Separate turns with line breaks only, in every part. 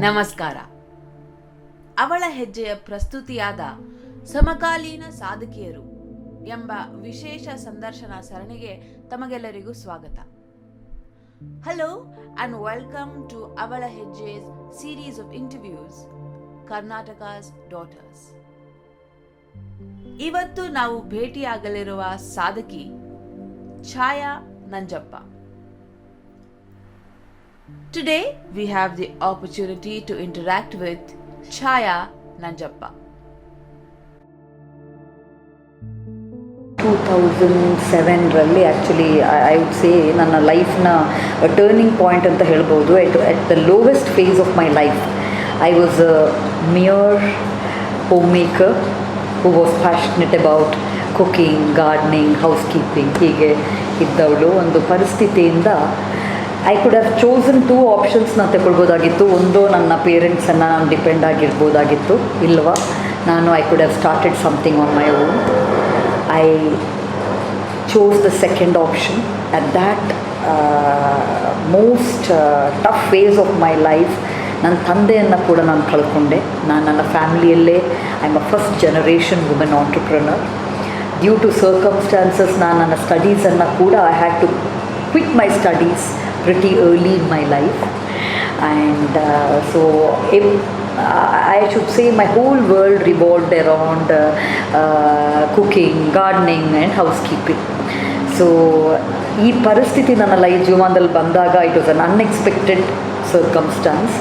ನಮಸ್ಕಾರ. ಅವಳ ಹೆಜ್ಜೆಯ ಪ್ರಸ್ತುತಿಯಾದ ಸಮಕಾಲೀನ ಸಾಧಕಿಯರು ಎಂಬ ವಿಶೇಷ ಸಂದರ್ಶನ ಸರಣಿಗೆ ತಮಗೆಲ್ಲರಿಗೂ ಸ್ವಾಗತ. ಹಲೋ ಅಂಡ್ ವೆಲ್ಕಮ್ ಟು ಅವಳ ಹೆಜ್ಜೆಸ್ series of interviews Karnataka's daughters ಇವತ್ತು ನಾವು ಭೇಟಿಯಾಗಲಿರುವ ಸಾಧಕಿ Chaya Nanjappa Today, we have the opportunity to interact with Chaya Nanjappa.
Two thousand ಸೆವೆನ್ರಲ್ಲಿ actually I would say ನನ್ನ ಲೈಫ್ನ ಟರ್ನಿಂಗ್ ಪಾಯಿಂಟ್ ಅಂತ ಹೇಳ್ಬೋದು at at the lowest phase of my life I was a mere homemaker who was passionate about cooking gardening housekeeping ಹೀಗೆ ಇದ್ದವಳು. ಒಂದು ಪರಿಸ್ಥಿತಿಯಿಂದ I could have chosen two ಆಪ್ಷನ್ಸ್ನ ತಗೊಳ್ಬೋದಾಗಿತ್ತು ಒಂದು ನನ್ನ ಪೇರೆಂಟ್ಸನ್ನು ನಾನು ಡಿಪೆಂಡ್ ಆಗಿರ್ಬೋದಾಗಿತ್ತು. ಇಲ್ವಾ? ನಾನು I could have started something on my own I chose the second option at that most tough phase of my life ನನ್ನ ತಂದೆಯನ್ನು ಕೂಡ ನಾನು ಕಳ್ಕೊಂಡೆ. ನಾನು ನನ್ನ ಫ್ಯಾಮಿಲಿಯಲ್ಲೇ I am a first generation women entrepreneur due to circumstances ನಾನು ನನ್ನ ಸ್ಟಡೀಸನ್ನು ಕೂಡ I had to quit my studies pretty early in my life and so I should say my whole world revolved around uh, uh, cooking, gardening and housekeeping. So ಈ ಪರಿಸ್ಥಿತಿ ನನ್ನ life ಜೀವನದಲ್ಲಿ ಬಂದಾಗ it was an unexpected circumstance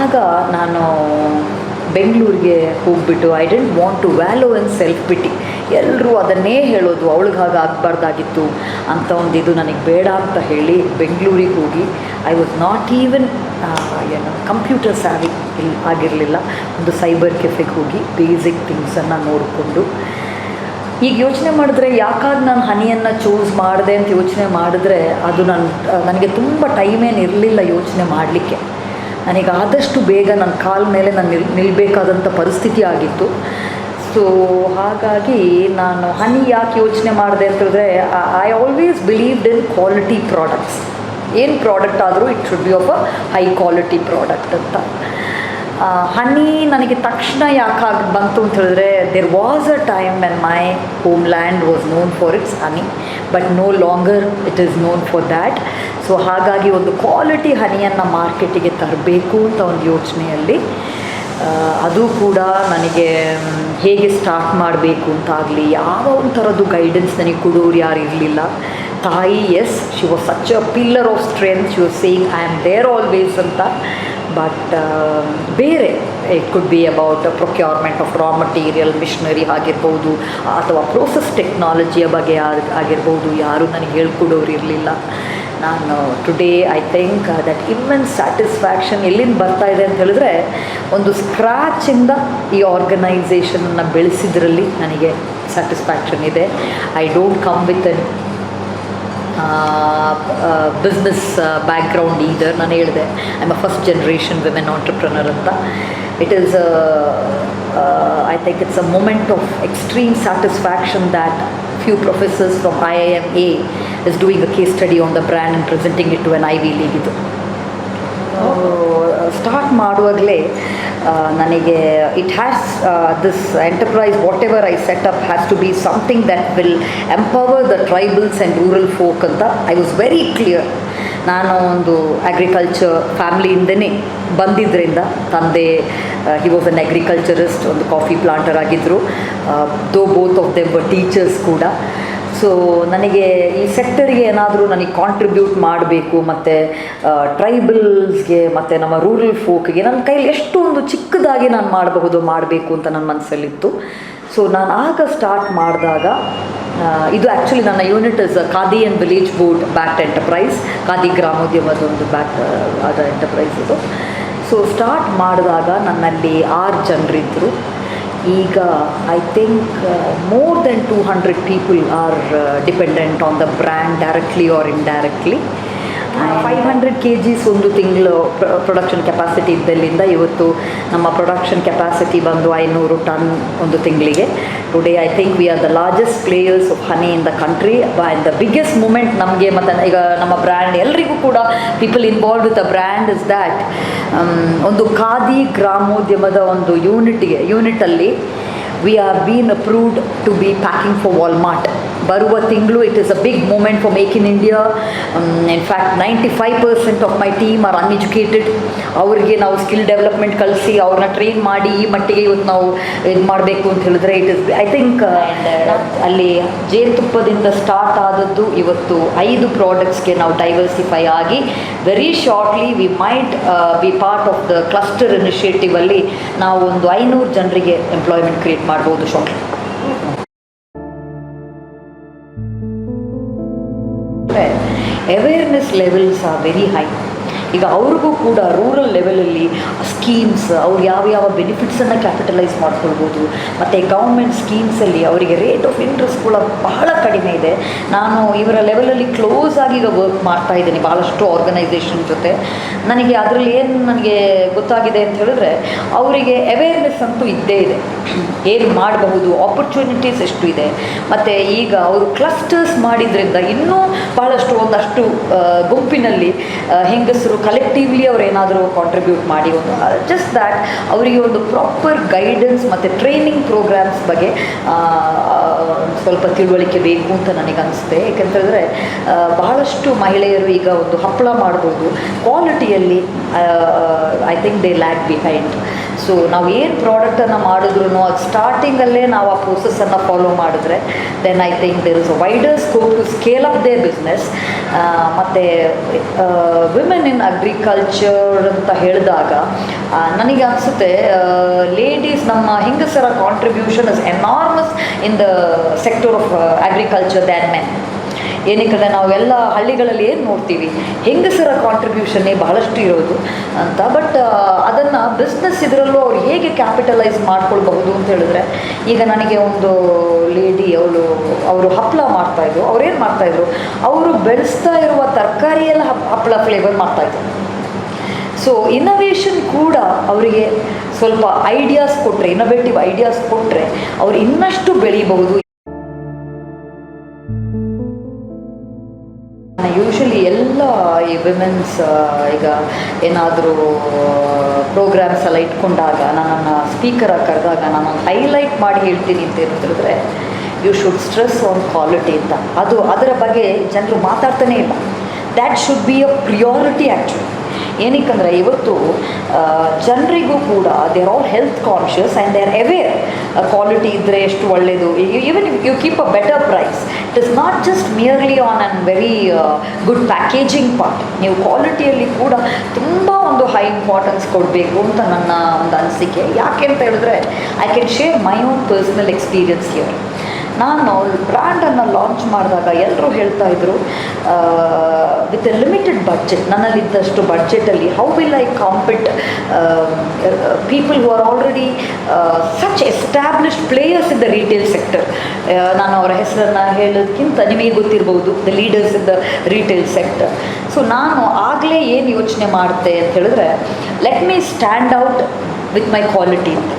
ಆಗ ನಾನು ಬೆಂಗಳೂರಿಗೆ ಹೋಗ್ಬಿಟ್ಟು I didn't want to value and self ಬಿಟ್ಟು ಎಲ್ಲರೂ ಅದನ್ನೇ ಹೇಳೋದು, ಅವಳಿಗೆ ಹಾಗೆ ಆಗಬಾರ್ದಾಗಿತ್ತು ಅಂತ ಒಂದು ಇದು ನನಗೆ ಬೇಡ ಅಂತ ಹೇಳಿ ಬೆಂಗಳೂರಿಗೆ ಹೋಗಿ ಐ ವಾಸ್ ನಾಟ್ ಈವನ್ ಏನು ಕಂಪ್ಯೂಟರ್ ಸ್ಯಾವಿ ಇಲ್ಲಿ ಆಗಿರಲಿಲ್ಲ. ಒಂದು ಸೈಬರ್ ಕೆಫೆಗೆ ಹೋಗಿ ಬೇಸಿಕ್ ಥಿಂಗ್ಸನ್ನು ನೋಡಿಕೊಂಡು. ಈಗ ಯೋಚನೆ ಮಾಡಿದ್ರೆ ಯಾಕಾಗಿ ನಾನು ಹನಿಯನ್ನು ಚೂಸ್ ಮಾಡಿದೆ ಅಂತ ಯೋಚನೆ ಮಾಡಿದ್ರೆ ಅದು ನನ್ನ ನನಗೆ ತುಂಬ ಟೈಮೇನು ಇರಲಿಲ್ಲ ಯೋಚನೆ ಮಾಡಲಿಕ್ಕೆ. ನನಗೆ ಆದಷ್ಟು ಬೇಗ ನನ್ನ ಕಾಲ ಮೇಲೆ ನಾನು ನಿಲ್ ನಿಲ್ಲಬೇಕಾದಂಥ ಪರಿಸ್ಥಿತಿ ಆಗಿತ್ತು. ಸೊ ಹಾಗಾಗಿ ನಾನು ಹನಿ ಯಾಕೆ ಯೋಚನೆ ಮಾಡಿದೆ ಅಂತಂದರೆ I always believed in quality products ಏನು ಪ್ರಾಡಕ್ಟ್ ಆದರೂ it should be of a high quality product ಅಂತ. ಹನಿ ನನಗೆ ತಕ್ಷಣ ಯಾಕಾಗಿ ಬಂತು ಅಂತ ಹೇಳಿದ್ರೆ there was a time when my homeland was known for its honey but no longer it is known for that so ಹಾಗಾಗಿ ಒಂದು ಕ್ವಾಲಿಟಿ ಹನಿಯನ್ನು ಮಾರ್ಕೆಟಿಗೆ ತರಬೇಕು ಅಂತ ಒಂದು ಯೋಚನೆಯಲ್ಲಿ ಅದು ಕೂಡ ನನಗೆ ಹೇಗೆ ಸ್ಟಾರ್ಟ್ ಮಾಡಬೇಕು ಅಂತಾಗಲಿ, ಯಾವ ಒಂಥರದ್ದು ಥರದ್ದು ಗೈಡೆನ್ಸ್ ನನಗೆ ಕೊಡೋರು ಯಾರು ಇರಲಿಲ್ಲ. ತಾಯಿ yes she was such a pillar of strength she was saying I am there always ಅಂತ. ಬಟ್ ಬೇರೆ it could be about procurement of raw material machinery ಆಗಿರ್ಬೋದು, ಅಥವಾ ಪ್ರೋಸೆಸ್ ಟೆಕ್ನಾಲಜಿಯ ಬಗ್ಗೆ ಆಗಿರ್ಬೋದು, ಯಾರೂ ನನಗೆ ಹೇಳ್ಕೊಡೋರು ಇರಲಿಲ್ಲ. ನಾನು today I think that immense satisfaction ಎಲ್ಲಿಂದ ಬರ್ತಾ ಇದೆ ಅಂತ ಹೇಳಿದ್ರೆ, ಒಂದು ಸ್ಕ್ರಾಚಿಂದ ಈ ಆರ್ಗನೈಸೇಷನನ್ನು ಬೆಳೆಸಿದ್ರಲ್ಲಿ ನನಗೆ ಸ್ಯಾಟಿಸ್ಫ್ಯಾಕ್ಷನ್ ಇದೆ. I don't come with an business background either ನಾನು ಹೇಳಿದೆ I a first generation women entrepreneur ಅಂತ. It is I think it's a moment of extreme satisfaction that few professors from IIMA is doing a case study on the brand and presenting it to an Ivy League ಇದು. Start ಮಾಡುವಾಗಲೇ ನನಗೆ it has this enterprise whatever I set up has to be something that will empower the tribals and rural folk ಅಂತ I was very clear ನಾನು ಒಂದು agriculture ಫ್ಯಾಮ್ಲಿಯಿಂದನೇ ಬಂದಿದ್ದರಿಂದ ತಂದೆ he was an agriculturist ಒಂದು ಕಾಫಿ ಪ್ಲಾಂಟರ್ ಆಗಿದ್ದರು though both of them teachers ಕೂಡ. So ನನಗೆ ಈ ಸೆಕ್ಟರ್ಗೆ ಏನಾದರೂ ನನಗೆ ಕಾಂಟ್ರಿಬ್ಯೂಟ್ ಮಾಡಬೇಕು, ಮತ್ತು ಟ್ರೈಬಲ್ಸ್ಗೆ ಮತ್ತು ನಮ್ಮ ರೂರಲ್ ಫೋಕ್ಗೆ ನನ್ನ ಕೈಲಿ ಎಷ್ಟು ಒಂದು ಚಿಕ್ಕದಾಗಿ ನಾನು ಮಾಡಬಹುದು, ಮಾಡಬೇಕು ಅಂತ ನನ್ನ ಮನಸ್ಸಲ್ಲಿತ್ತು ಸೊ ನಾನು ಆಗ ಸ್ಟಾರ್ಟ್ ಮಾಡಿದಾಗ ಇದು ಆ್ಯಕ್ಚುಲಿ ನನ್ನ unit is Khadi and village board backed enterprise Khadi ಗ್ರಾಮೋದ್ಯಮದ ಒಂದು ಬ್ಯಾಕ್ ಆದ ಎಂಟರ್ಪ್ರೈಸ್ ಇದು. ಸೊ ಸ್ಟಾರ್ಟ್ ಮಾಡಿದಾಗ ನನ್ನಲ್ಲಿ ಆರು ಜನರಿದ್ದರು ಈಗ I think more than two hundred people are dependent on the brand directly or indirectly five hundred K Gs ಒಂದು ತಿಂಗಳು ಪ್ರೊಡಕ್ಷನ್ ಕೆಪಾಸಿಟಿ ಇದ್ದಲ್ಲಿಂದ ಇವತ್ತು ನಮ್ಮ ಪ್ರೊಡಕ್ಷನ್ ಕೆಪಾಸಿಟಿ ಬಂದು ಐನೂರು ಟನ್ ಒಂದು ತಿಂಗಳಿಗೆ. Today I think we are the largest players of honey in the country and the biggest moment ನಮಗೆ ಮತ್ತು ಈಗ ನಮ್ಮ ಬ್ರ್ಯಾಂಡ್ ಎಲ್ರಿಗೂ ಕೂಡ people involve with a brand is that ಒಂದು ಖಾದಿ ಗ್ರಾಮೋದ್ಯಮದ ಒಂದು ಯೂನಿಟ್ಗೆ ಯೂನಿಟಲ್ಲಿ we are been approved to be packing for Walmart ಬರುವ ತಿಂಗಳು it is a big moment for make in India in fact ninety five percent of my team are uneducated ಅವರಿಗೆ ನಾವು skill development ಕಲಿಸಿ ಅವ್ರನ್ನ ಟ್ರೈನ್ ಮಾಡಿ ಈ ಮಟ್ಟಿಗೆ ಇವತ್ತು ನಾವು ಇದು ಮಾಡಬೇಕು ಅಂತ ಹೇಳಿದ್ರೆ ಇಟ್ ಇಸ್ ಐ ಥಿಂಕ್ ಅಲ್ಲಿ ಜೇನುತುಪ್ಪದಿಂದ ಸ್ಟಾರ್ಟ್ ಆದದ್ದು ಇವತ್ತು ಐದು ಪ್ರಾಡಕ್ಟ್ಸ್ಗೆ ನಾವು ಡೈವರ್ಸಿಫೈ ಆಗಿ very shortly we might be part of the cluster initiative ಅಲ್ಲಿ ನಾವು ಒಂದು ಐನೂರು ಜನರಿಗೆ ಎಂಪ್ಲಾಯ್ಮೆಂಟ್ ಕ್ರಿಯೇಟ್ ಮಾಡ್ಬೋದು shortly awareness levels are very high ಈಗ ಅವ್ರಿಗೂ ಕೂಡ ರೂರಲ್ ಲೆವೆಲಲ್ಲಿ ಸ್ಕೀಮ್ಸ್ ಅವ್ರು ಯಾವ ಯಾವ ಬೆನಿಫಿಟ್ಸನ್ನು ಕ್ಯಾಪಿಟಲೈಸ್ ಮಾಡ್ಕೊಳ್ಬೋದು. ಮತ್ತು ಗೌರ್ಮೆಂಟ್ ಸ್ಕೀಮ್ಸಲ್ಲಿ ಅವರಿಗೆ ರೇಟ್ ಆಫ್ ಇಂಟ್ರೆಸ್ಟ್ ಕೂಡ ಬಹಳ ಕಡಿಮೆ ಇದೆ. ನಾನು ಇವರ ಲೆವೆಲಲ್ಲಿ ಕ್ಲೋಸ್ ಆಗಿ ಈಗ ವರ್ಕ್ ಮಾಡ್ತಾ ಇದ್ದೀನಿ ಭಾಳಷ್ಟು ಆರ್ಗನೈಸೇಷನ್ ಜೊತೆ. ನನಗೆ ಅದರಲ್ಲಿ ಏನು ನನಗೆ ಗೊತ್ತಾಗಿದೆ ಅಂತ ಹೇಳಿದ್ರೆ, ಅವರಿಗೆ ಅವೇರ್ನೆಸ್ ಅಂತೂ ಇದ್ದೇ ಇದೆ. ಏನು ಮಾಡಬಹುದು ಆಪರ್ಚುನಿಟೀಸ್ ಎಷ್ಟು ಇದೆ. ಮತ್ತು ಈಗ ಅವರು ಕ್ಲಸ್ಟರ್ಸ್ ಮಾಡಿದ್ರಿಂದ ಇನ್ನೂ ಭಾಳಷ್ಟು ಒಂದಷ್ಟು ಗುಂಪಿನಲ್ಲಿ ಹೆಂಗಸರು ಕಲೆಕ್ಟಿವ್ಲಿ ಅವ್ರು ಏನಾದರೂ ಕಾಂಟ್ರಿಬ್ಯೂಟ್ ಮಾಡಿ ಒಂದು ಜಸ್ಟ್ ದ್ಯಾಟ್ ಅವರಿಗೆ ಒಂದು ಪ್ರಾಪರ್ ಗೈಡೆನ್ಸ್ ಮತ್ತು ಟ್ರೈನಿಂಗ್ ಪ್ರೋಗ್ರಾಮ್ಸ್ ಬಗ್ಗೆ ಸ್ವಲ್ಪ ತಿಳುವಳಿಕೆ ಬೇಕು ಅಂತ ನನಗೆ ಅನಿಸುತ್ತೆ ಏಕೆಂತಂದರೆ ಬಹಳಷ್ಟು ಮಹಿಳೆಯರು ಈಗ ಒಂದು ಹಪ್ಪಳ ಮಾಡ್ಬೋದು. ಕ್ವಾಲಿಟಿಯಲ್ಲಿ I think they lack behind so ನಾವು ಏನು ಪ್ರಾಡಕ್ಟನ್ನು ಮಾಡಿದ್ರು ಅದು ಸ್ಟಾರ್ಟಿಂಗಲ್ಲೇ ನಾವು ಆ ಪ್ರೋಸೆಸ್ಸನ್ನು ಫಾಲೋ ಮಾಡಿದ್ರೆ then I think there is a wider scope to scale up the business ಮತ್ತು ವಿಮೆನ್ ಇನ್ ಅಗ್ರಿಕಲ್ಚರ್ ಅಂತ ಹೇಳಿದಾಗ ನನಗೆ ಅನಿಸುತ್ತೆ ಲೇಡೀಸ್ ನಮ್ಮ ಹೆಂಗಸರ contribution is enormous in the sector of agriculture than men ಏನಕ್ಕೆ ನಾವೆಲ್ಲ ಹಳ್ಳಿಗಳಲ್ಲಿ ಏನು ನೋಡ್ತೀವಿ? ಹೆಂಗಸರ ಕಾಂಟ್ರಿಬ್ಯೂಷನ್ನೇ ಬಹಳಷ್ಟು ಇರೋದು ಅಂತ. ಬಟ್ ಅದನ್ನು ಬಿಸ್ನೆಸ್ ಇದರಲ್ಲೂ ಅವ್ರು ಹೇಗೆ ಕ್ಯಾಪಿಟಲೈಸ್ ಮಾಡ್ಕೊಳ್ಬಹುದು ಅಂತ ಹೇಳಿದ್ರೆ, ಈಗ ನನಗೆ ಒಂದು ಲೇಡಿ ಅವಳು, ಅವರು ಹಪ್ಪಳ ಮಾಡ್ತಾಯಿದ್ರು ಅವ್ರೇನು ಮಾಡ್ತಾಯಿದ್ರು ಅವರು ಬೆಳೆಸ್ತಾ ಇರುವ ತರಕಾರಿಯೆಲ್ಲ ಹಪ್ ಹಪ್ಪಳ ಫ್ಲೇವರ್ ಮಾಡ್ತಾಯಿದ್ರು ಸೊ ಇನೋವೇಷನ್ ಕೂಡ ಅವರಿಗೆ ಸ್ವಲ್ಪ ಐಡಿಯಾಸ್ ಕೊಟ್ಟರೆ ಇನೋವೇಟಿವ್ ಐಡಿಯಾಸ್ ಕೊಟ್ಟರೆ ಅವ್ರು ಇನ್ನಷ್ಟು ಬೆಳೀಬಹುದು. ಯೂಶಲಿ ಎಲ್ಲ ಈ ವಿಮೆನ್ಸ್ ಈಗ ಏನಾದರೂ ಪ್ರೋಗ್ರಾಮ್ಸ್ ಎಲ್ಲ ಇಟ್ಕೊಂಡಾಗ ನನ್ನನ್ನು ಸ್ಪೀಕರಾಗಿ ಕರೆದಾಗ ನಾನು ಹೈಲೈಟ್ ಮಾಡಿ ಹೇಳ್ತೀನಿ ಅಂತ ಹೇಳಿದ್ರೆ you should stress on quality ಅಂತ. ಅದು ಅದರ ಬಗ್ಗೆ ಜನರು ಮಾತಾಡ್ತಾನೇ ಇಲ್ಲ. That should be a priority actually ಏನಕ್ಕಂದರೆ ಇವತ್ತು ಜನರಿಗೂ ಕೂಡ they are all health conscious and they are aware quality ಇದ್ದರೆ ಎಷ್ಟು ಒಳ್ಳೆಯದು even you keep a better price it is not just merely on an very good packaging part ನೀವು ಕ್ವಾಲಿಟಿಯಲ್ಲಿ ಕೂಡ ತುಂಬ ಒಂದು ಹೈ ಇಂಪಾರ್ಟೆನ್ಸ್ ಕೊಡಬೇಕು ಅಂತ ನನ್ನ ಒಂದು ಅನಿಸಿಕೆ. ಯಾಕೆ ಅಂತ ಹೇಳಿದ್ರೆ I can share my own personal experience here ನಾನು ಬ್ರ್ಯಾಂಡನ್ನು ಲಾಂಚ್ ಮಾಡಿದಾಗ ಎಲ್ಲರೂ ಹೇಳ್ತಾ ಇದ್ರು ವಿತ್ ಎ ಲಿಮಿಟೆಡ್ ಬಡ್ಜೆಟ್ ನನ್ನಲ್ಲಿದ್ದಷ್ಟು ಬಡ್ಜೆಟಲ್ಲಿ how will I compete people who are already such established players in the retail sector ನಾನು ಅವರ ಹೆಸರನ್ನು ಹೇಳೋದಕ್ಕಿಂತ ನಿಮಗೆ ಗೊತ್ತಿರ್ಬೋದು the leaders in the retail sector so ನಾನು ಆಗಲೇ ಏನು ಯೋಚನೆ ಮಾಡ್ತೆ ಅಂತ ಹೇಳಿದ್ರೆ let me stand out with my quality ಅಂತ.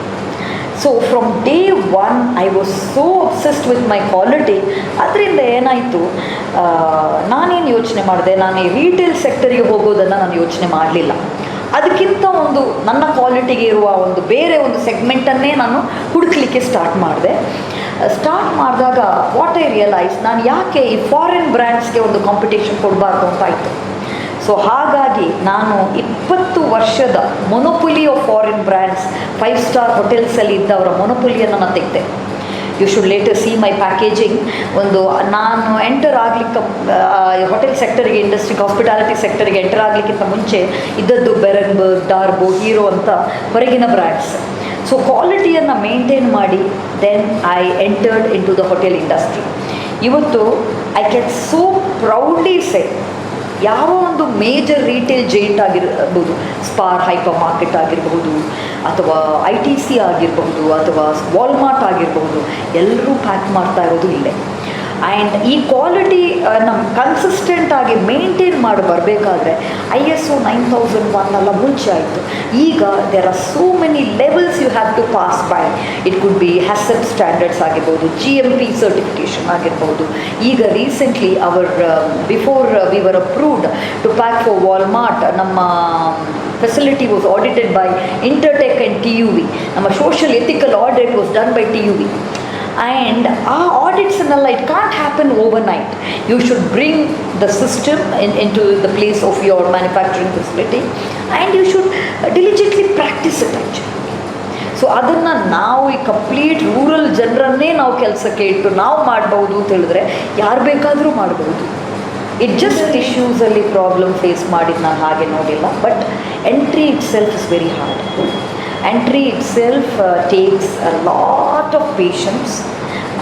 So from day one I was so obsessed with my quality ಅದರಿಂದ ಏನಾಯಿತು? ನಾನೇನು ಯೋಚನೆ ಮಾಡಿದೆ? ನಾನು ಈ ರೀಟೇಲ್ ಸೆಕ್ಟರಿಗೆ ಹೋಗೋದನ್ನು ನಾನು ಯೋಚನೆ ಮಾಡಲಿಲ್ಲ. ಅದಕ್ಕಿಂತ ಒಂದು ನನ್ನ ಕ್ವಾಲಿಟಿಗೆ ಇರುವ ಒಂದು ಬೇರೆ ಒಂದು ಸೆಗ್ಮೆಂಟನ್ನೇ ನಾನು ಹುಡುಕ್ಲಿಕ್ಕೆ ಸ್ಟಾರ್ಟ್ ಮಾಡಿದೆ. ಸ್ಟಾರ್ಟ್ ಮಾಡಿದಾಗ ವಾಟ್ ಐ ರಿಯಲೈಸ್ ನಾನು ಯಾಕೆ ಈ ಫಾರಿನ್ ಬ್ರ್ಯಾಂಡ್ಸ್ಗೆ ಒಂದು ಕಾಂಪಿಟೇಷನ್ ಕೊಡಬಾರ್ದು ಅಂತ ಆಯಿತು. ಸೊ ಹಾಗಾಗಿ ನಾನು ಇಪ್ಪತ್ತು ವರ್ಷದ monopoly of foreign brands five star ಹೋಟೆಲ್ಸಲ್ಲಿ ಇದ್ದವರ ಮೊನೊಪುಲಿಯನ್ನು ನಾನು ತೆಗೆದೆ. You should later see my packaging ಒಂದು, ನಾನು ಎಂಟರ್ ಆಗಲಿಕ್ಕೆ ಹೋಟೆಲ್ ಸೆಕ್ಟರ್ಗೆ ಇಂಡಸ್ಟ್ರಿಗೆ ಹಾಸ್ಪಿಟಾಲಿಟಿ ಸೆಕ್ಟರ್ಗೆ ಎಂಟರ್ ಆಗಲಿಕ್ಕಿಂತ ಮುಂಚೆ ಇದ್ದದ್ದು ಬೆರನ್ಬರ್ಗ್ ಡಾರ್ಬೋ ಹೀರೋ ಅಂತ ಹೊರಗಿನ ಬ್ರ್ಯಾಂಡ್ಸ್ ಸೊ ಕ್ವಾಲಿಟಿಯನ್ನು ಮೇಂಟೈನ್ ಮಾಡಿ then I entered in to the hotel industry ಇವತ್ತು I can so proudly say ಯಾವ ಒಂದು ಮೇಜರ್ ರೀಟೇಲ್ ಜೈಂಟ್ ಆಗಿರ್ಬೋದು ಸ್ಪಾರ್ ಹೈಪರ್ ಮಾರ್ಕೆಟ್ ಆಗಿರಬಹುದು, ಅಥವಾ ಐ ಟಿ ಸಿ ಆಗಿರಬಹುದು, ಅಥವಾ ವಾಲ್ಮಾರ್ಟ್ ಆಗಿರಬಹುದು, ಎಲ್ಲರೂ ಪ್ಯಾಕ್ ಮಾಡ್ತಾ ಇರೋದು ಇಲ್ಲೇ. ಆ್ಯಂಡ್ ಈ ಕ್ವಾಲಿಟಿ ನಮ್ಮ ಕನ್ಸಿಸ್ಟೆಂಟ್ ಆಗಿ ಮೇಂಟೈನ್ ಮಾಡಿ ಬರಬೇಕಾದ್ರೆ I S O nine thousand one ಎಲ್ಲ ಮುಂಚೆ ಆಯಿತು. ಈಗ there are so many levels you have to pass by it could be HACCP standards ಆಗಿರ್ಬೋದು ಜಿ ಎಂ ಪಿ ಸರ್ಟಿಫಿಕೇಷನ್ ಆಗಿರ್ಬೋದು. ಈಗ recently our before we were approved to pack for Walmart ನಮ್ಮ facility was audited by Intertek and T U V ನಮ್ಮ social ethical audit was done by T U V and ಆ ಆಡಿಟ್ಸನ್ನೆಲ್ಲ it can't happen overnight you should bring the system in in to the place of your manufacturing facility and you should diligently practice it so ಅದನ್ನು ನಾವು ಈ complete rural ಜನರನ್ನೇ ನಾವು ಕೆಲಸಕ್ಕೆ ಇಟ್ಟು ನಾವು ಮಾಡ್ಬೋದು ಅಂತ ಹೇಳಿದ್ರೆ ಯಾರು ಬೇಕಾದರೂ ಮಾಡ್ಬೋದು ಇಟ್ ಜಸ್ಟ್ ಇಶ್ಯೂಸಲ್ಲಿ ಪ್ರಾಬ್ಲಮ್ ಫೇಸ್ ಮಾಡಿದ್ದು ನಾನು ಹಾಗೆ ನೋಡಿಲ್ಲ but entry itself is very hard entry itself takes a lot of patience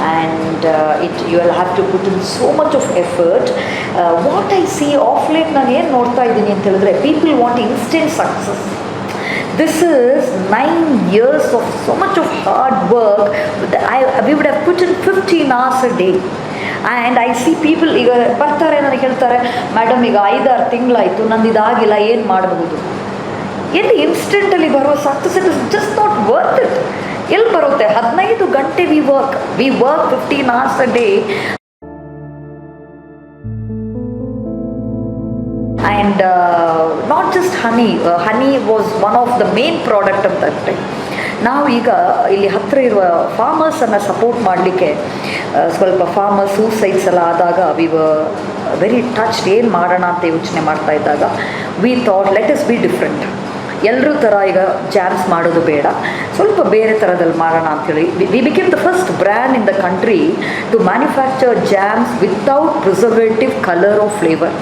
and it you will have to put in so much of effort what I see of late ನಾನು ಏನು ನೋಡ್ತಾ ಇದ್ದೀನಿ ಅಂತ ಹೇಳಿದ್ರೆ people want instant success this is nine years of so much of hard work I, we would have put in 15 hours a day and I see people ಈಗ ಬರ್ತಾರೆ ನನಗೆ ಹೇಳ್ತಾರೆ ಮೇಡಮ್ ಈಗ ಐದಾರು ತಿಂಗಳಾಯಿತು ನಂದು ಇದಾಗಿಲ್ಲ ಏನು ಮಾಡಬಹುದು? ಎಲ್ಲಿ ಇನ್ಸ್ಟೆಂಟಲ್ಲಿ ಬರೋ success it is just not worth it ಎಲ್ಲಿ ಬರುತ್ತೆ? ಹದಿನೈದು ಗಂಟೆ we work we work fifteen hours a day and not just honey honey was one of the main product ಅಂತ ಟೈಮ್ ನಾವು ಈಗ ಇಲ್ಲಿ ಹತ್ತಿರ ಇರುವ ಫಾರ್ಮರ್ಸನ್ನು ಸಪೋರ್ಟ್ ಮಾಡಲಿಕ್ಕೆ ಸ್ವಲ್ಪ ಫಾರ್ಮರ್ ಸೂಸೈಡ್ಸ್ ಎಲ್ಲ ಆದಾಗ ವ ವೆರಿ ಟಚ್ ಏನು ಮಾಡೋಣ ಅಂತ ಯೋಚನೆ ಮಾಡ್ತಾ ಇದ್ದಾಗ we thought let us be different ಎಲ್ಲರೂ ಥರ ಈಗ ಜಾಮ್ಸ್ ಮಾಡೋದು ಬೇಡ. ಸ್ವಲ್ಪ ಬೇರೆ ಥರದಲ್ಲಿ ಮಾಡೋಣ ಅಂಥೇಳಿ we became the first brand in the country to manufacture jams without preservative colour of flavour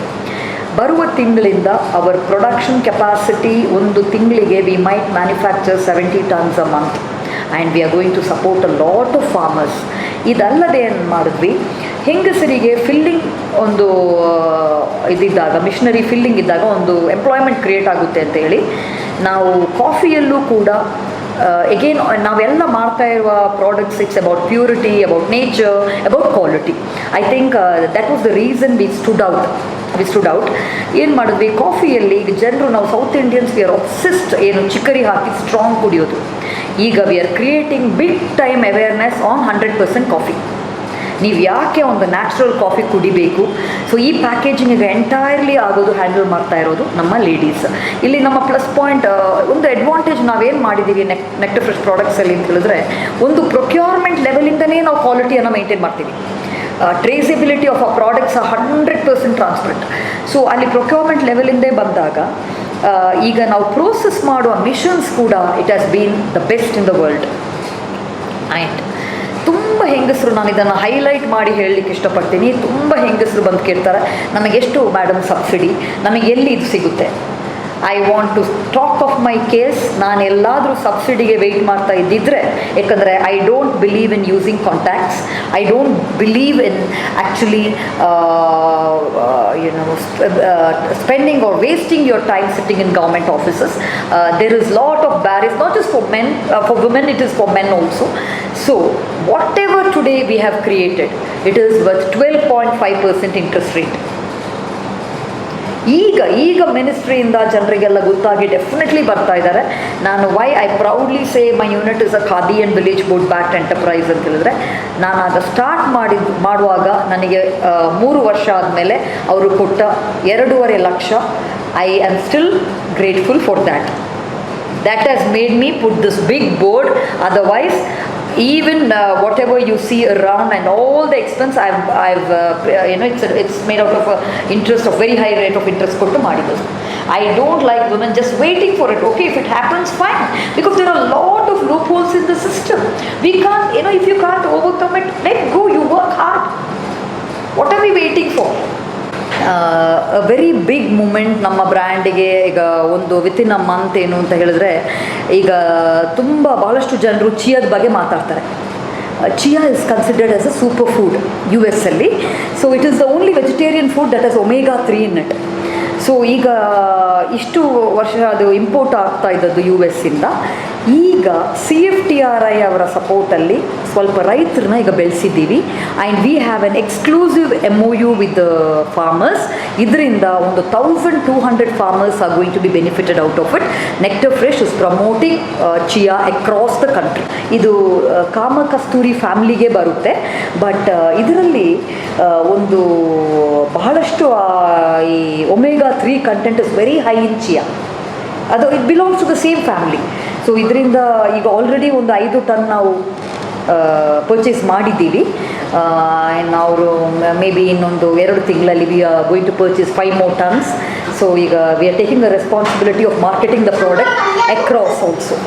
ಬರುವ ತಿಂಗಳಿಂದ ಅವರ್ ಪ್ರೊಡಕ್ಷನ್ ಕೆಪಾಸಿಟಿ ಒಂದು ತಿಂಗಳಿಗೆ we might manufacture seventy tons a month and we are going to support a lot of farmers ಇದಲ್ಲದೆ ಏನು ಮಾಡಿದ್ವಿ? ಹೆಂಗಸರಿಗೆ filling ಒಂದು ಇದಿದ್ದಾಗ missionary filling ಇದ್ದಾಗ ಒಂದು ಎಂಪ್ಲಾಯ್ಮೆಂಟ್ ಕ್ರಿಯೇಟ್ ಆಗುತ್ತೆ ಅಂತ ಹೇಳಿ ನಾವು ಕಾಫಿಯಲ್ಲೂ ಕೂಡ ಎಗೇನ್ ನಾವೆಲ್ಲ ಮಾಡ್ತಾ ಇರುವ products its about purity about nature about quality I think that was the reason we stood out we stood out ಏನು ಮಾಡಿದ್ವಿ? ಕಾಫಿಯಲ್ಲಿ ಈಗ ಜನರು ನಾವು ಸೌತ್ ಇಂಡಿಯನ್ಸ್ ವಿ ಆರ್ ಏನು ಚಿಕ್ಕರಿ ಹಾಕಿ ಸ್ಟ್ರಾಂಗ್ ಕುಡಿಯೋದು. ಈಗ we are creating big time awareness on hundred percent coffee ನೀವು ಯಾಕೆ ಒಂದು ನ್ಯಾಚುರಲ್ ಕಾಫಿ ಕುಡಿಬೇಕು? ಸೊ ಈ ಪ್ಯಾಕೇಜಿಂಗ್ ಎಂಟೈರ್ಲಿ ಆಗೋದು ಹ್ಯಾಂಡಲ್ ಮಾಡ್ತಾ ಇರೋದು ನಮ್ಮ ಲೇಡೀಸ್ ಇಲ್ಲಿ ನಮ್ಮ ಪ್ಲಸ್ ಪಾಯಿಂಟ್ ಒಂದು ಅಡ್ವಾಂಟೇಜ್ ನಾವೇನು ಮಾಡಿದ್ದೀವಿ ನೆಕ್ ನೆಕ್ಟ್ ಫ್ರೆಶ್ ಪ್ರಾಡಕ್ಟ್ಸಲ್ಲಿ ಅಂತ ಹೇಳಿದ್ರೆ, ಒಂದು ಪ್ರೊಕ್ಯೂರ್ಮೆಂಟ್ ಲೆವೆಲಿಂದನೇ ನಾವು ಕ್ವಾಲಿಟಿಯನ್ನು ಮೇಂಟೈನ್ ಮಾಡ್ತೀವಿ. ಟ್ರೇಸಬಿಲಿಟಿ ಆಫ್ ಆ products hundred percent transparent so ಅಲ್ಲಿ ಪ್ರೊಕ್ಯೂರ್ಮೆಂಟ್ ಲೆವೆಲಿಂದೇ ಬಂದಾಗ ಈಗ ನಾವು ಪ್ರೋಸೆಸ್ ಮಾಡುವ ಮಿಷನ್ಸ್ ಕೂಡ it has been the best in the world and ತುಂಬ ಹೆಂಗಸರು ನಾನು ಇದನ್ನು ಹೈಲೈಟ್ ಮಾಡಿ ಹೇಳಲಿಕ್ಕೆ ಇಷ್ಟಪಡ್ತೀನಿ. ತುಂಬ ಹೆಂಗಸರು ಬಂದು ಕೇಳ್ತಾರೆ ನಮಗೆ ಎಷ್ಟು ಮೇಡಮ್ ಸಬ್ಸಿಡಿ ನಮಗೆ ಎಲ್ಲಿ ಇದು ಸಿಗುತ್ತೆ? I want to stop of my case ನಾನು ಎಲ್ಲಾದರೂ ಸಬ್ಸಿಡಿಗೆ ವೆಯ್ಟ್ ಮಾಡ್ತಾ ಇದ್ದಿದ್ರೆ ಯಾಕಂದರೆ I don't believe in using contacts I don't believe in actually you know spending or wasting your time sitting in government offices there is lot of barriers not just for men for women it is for men also so whatever today we have created it is with twelve point five percent interest rate ಈಗ ಈಗ ಮಿನಿಸ್ಟ್ರಿಯಿಂದ ಜನರಿಗೆಲ್ಲ ಗೊತ್ತಾಗಿ definitely ಬರ್ತಾ ಇದ್ದಾರೆ. ನಾನು why I proudly say my unit is a khadi and village board but enterprise ಅಂತ ಹೇಳಿದ್ರೆ ನಾನು ಆಗ ಸ್ಟಾರ್ಟ್ ಮಾಡಿದ, ಮಾಡುವಾಗ ನನಗೆ ಮೂರು ವರ್ಷ ಆದಮೇಲೆ ಅವರು ಕೊಟ್ಟ ಎರಡೂವರೆ lakh. I am still grateful for that that has made me put this big board otherwise even uh, whatever you see around and all the expense i've i've uh, you know it's it's made out of a interest of very high rate of interest ಕೊಟ್ಟು ಮಾಡಿದ್ದು i don't like women just waiting for it okay if it happens fine because there are a lot of loopholes in the system we can't you know if you can't overcome it let go you work hard what are we waiting for Very big moment ನಮ್ಮ ಬ್ರ್ಯಾಂಡಿಗೆ ಈಗ ಒಂದು within a month ಏನು ಅಂತ ಹೇಳಿದ್ರೆ, ಈಗ ತುಂಬ ಬಹಳಷ್ಟು ಜನರು ಚಿಯಾದ ಬಗ್ಗೆ ಮಾತಾಡ್ತಾರೆ. Chia is considered as a super food U S ಅಲ್ಲಿ. So it is the only vegetarian food that has omega three in it so ಈಗ ಇಷ್ಟು ವರ್ಷ ಅದು ಇಂಪೋರ್ಟ್ ಆಗ್ತಾ ಇದ್ದದ್ದು ಯು ಎಸ್ಸಿಂದ ಈಗ C F T R I ಅವರ ಸಪೋರ್ಟಲ್ಲಿ ಸ್ವಲ್ಪ ರೈತರನ್ನ ಈಗ ಬೆಳೆಸಿದ್ದೀವಿ. And we have an exclusive M O U with farmers ಇದರಿಂದ ಒಂದು thousand two hundred farmers are going to be benefited out of it Nectar Fresh is promoting chia across the country ಇದು ಕಾಮ ಕಸ್ತೂರಿ ಫ್ಯಾಮಿಲಿಗೆ ಬರುತ್ತೆ. ಬಟ್ ಇದರಲ್ಲಿ ಒಂದು ಬಹಳಷ್ಟು ಈ omega three content is very high in chia ಅದು it belongs to the same family so ಇದರಿಂದ ಈಗ ಆಲ್ರೆಡಿ ಒಂದು ಐದು ಟನ್ ನಾವು ಪರ್ಚೇಸ್ ಮಾಡಿದ್ದೀವಿ. ಅವರು ಮೇ ಬಿ ಇನ್ನೊಂದು ಎರಡು ತಿಂಗಳಲ್ಲಿ we are going to purchase five more tons so ಈಗ we are taking the responsibility of marketing the product
across also